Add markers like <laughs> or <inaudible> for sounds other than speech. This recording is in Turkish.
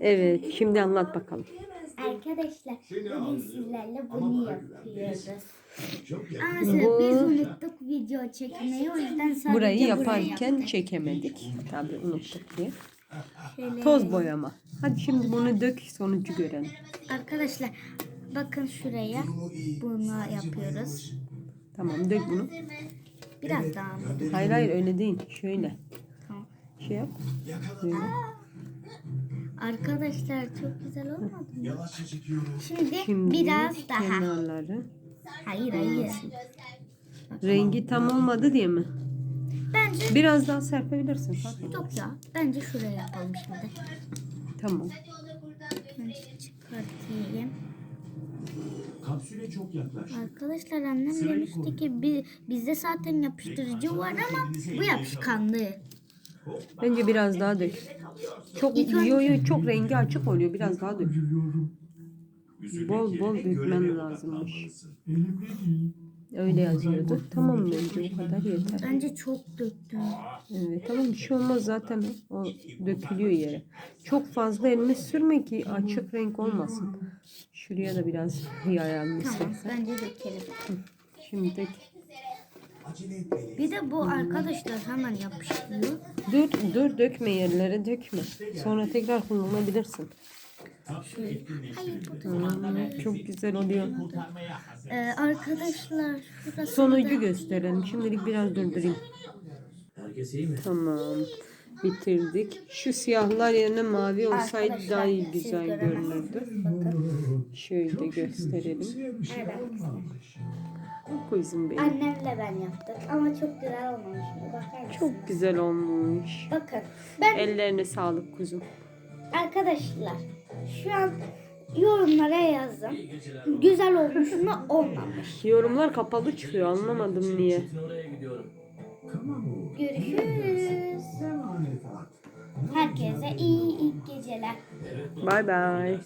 Evet şimdi anlat bakalım. Arkadaşlar bugün sizlerle bunu yapıyoruz. Çok Ama Bu- biz unuttuk video çekmeyi o yüzden sadece Burayı yaparken çekemedik. Tabii unuttuk diye. Şöyle- Toz boyama. Hadi şimdi bunu dök sonucu görelim. Arkadaşlar bakın şuraya bunu yapıyoruz. Tamam dök bunu. Biraz daha mı? Hayır hayır öyle değil. Şöyle. Tamam. Şey yap. Böyle. Arkadaşlar çok güzel olmadı mı? Yavaşça çekiyorum. Şimdi, Şimdi biraz daha. kenarları. Hayır hayır. Rengi tam olmadı diye mi? Bence Biraz daha serpebilirsin. Etmez. yok ya. Bence şuraya yapalım şimdi. Tamam. Önce çıkartayım. Kapsüle çok yaklaş. Arkadaşlar annem demişti ki bi- bizde zaten yapıştırıcı var ama bu yapışkanlı. Bence biraz daha dök. Çok yo, yo, çok rengi açık oluyor. Biraz daha dök. Bol bol dökmen lazımmış. Öyle yazıyordu. Tamam bence bu kadar yeter. Bence çok döktüm. Evet tamam bir şey olmaz zaten o dökülüyor yere. Çok fazla elime sürme ki açık renk olmasın. Şuraya da biraz <laughs> yayalım Tamam istersen. bence dökelim. Şimdi etmeliyiz. Bir de bu arkadaşlar hemen yapışıyor. Dur dur dökme yerlere dökme. Sonra tekrar kullanabilirsin. Hmm, çok güzel oluyor. Ee, arkadaşlar şurası Sonucu gösterelim. Şimdilik biraz durdurayım. Herkes iyi mi? Tamam. Bitirdik. Şu siyahlar yerine mavi olsaydı daha iyi güzel görünürdü. Şöyle gösterelim. Evet. Kuzum benim. Annemle ben yaptık ama çok güzel olmamış mı? Bakar mısınız? Çok güzel olmuş. Bakın ben Ellerine sağlık kuzum. arkadaşlar şu an yorumlara yazdım. Güzel olmuş mu olmamış. Yorumlar kapalı çıkıyor. Anlamadım niye. Görüşürüz. Herkese iyi ilk geceler. Bay bay.